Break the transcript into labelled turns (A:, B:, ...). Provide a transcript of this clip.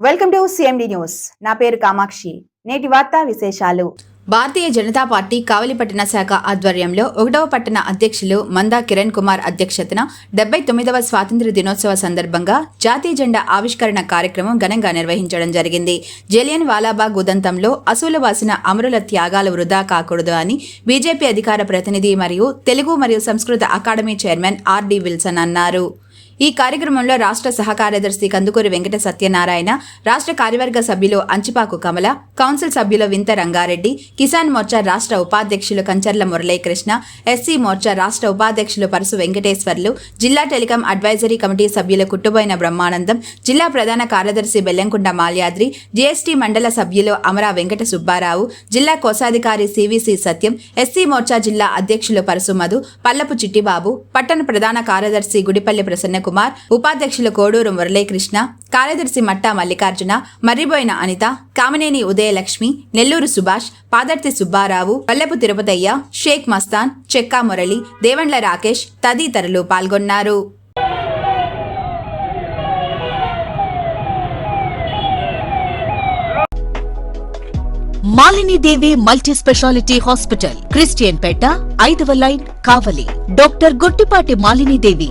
A: Welcome to CMD news నా పేరు కామాక్షి. నేటి వార్తా విశేషాలు.
B: భారతీయ జనతా పార్టీ కావలిపట్టణ శాఖ ఆధ్వర్యంలో ఒకటవ పట్టణ అధ్యక్షులు మందా కిరణ్ కుమార్ అధ్యక్షతన డెబ్బై తొమ్మిదవ స్వాతంత్ర్య దినోత్సవ సందర్భంగా జాతీయ జెండా ఆవిష్కరణ కార్యక్రమం ఘనంగా నిర్వహించడం జరిగింది. జలియన్ వాలాబాగ్ ఉదంతంలో అసూలు వాసిన అమరుల త్యాగాలు వృధా కాకూడదు అని బీజేపీ అధికార ప్రతినిధి మరియు తెలుగు మరియు సంస్కృత అకాడమీ చైర్మన్ ఆర్డి విల్సన్ అన్నారు. ఈ కార్యక్రమంలో రాష్ట్ర సహ కార్యదర్శి కందుకూరి వెంకట సత్యనారాయణ రాష్ట్ర కార్యవర్గ సభ్యులు అంచిపాకు కమల కౌన్సిల్ సభ్యులు వింత రంగారెడ్డి కిసాన్ మోర్చా రాష్ట్ర ఉపాధ్యక్షులు కంచర్ల మురళీకృష్ణ ఎస్సీ మోర్చా రాష్ట్ర ఉపాధ్యక్షులు పరసు వెంకటేశ్వర్లు జిల్లా టెలికాం అడ్వైజరీ కమిటీ సభ్యులు కుట్టుబోయిన బ్రహ్మానందం జిల్లా ప్రధాన కార్యదర్శి బెల్లంకుంట మాల్యాద్రి జీఎస్టీ మండల సభ్యులు అమరా వెంకట సుబ్బారావు జిల్లా కోశాధికారి సివిసి సత్యం ఎస్సీ మోర్చా జిల్లా అధ్యక్షులు పరసు మధు పల్లపు చిట్టిబాబు పట్టణ ప్రధాన కార్యదర్శి గుడిపల్లి ప్రసన్న కుమార్ ఉపాధ్యక్షులు కోడూరు మురళీకృష్ణ కార్యదర్శి మట్టా మల్లికార్జున మర్రిబోయిన అనిత కామినేని ఉదయలక్ష్మి నెల్లూరు సుభాష్ పాదర్తి సుబ్బారావు పల్లెపు తిరుపతయ్య షేక్ మస్తాన్ చెక్కా మురళి దేవండ్ల రాకేష్ తదితరులు పాల్గొన్నారు.
C: Malinidevi multi speciality hospital Christian Peta ఐదవ line Kavali. Doctor Gottipati Malinidevi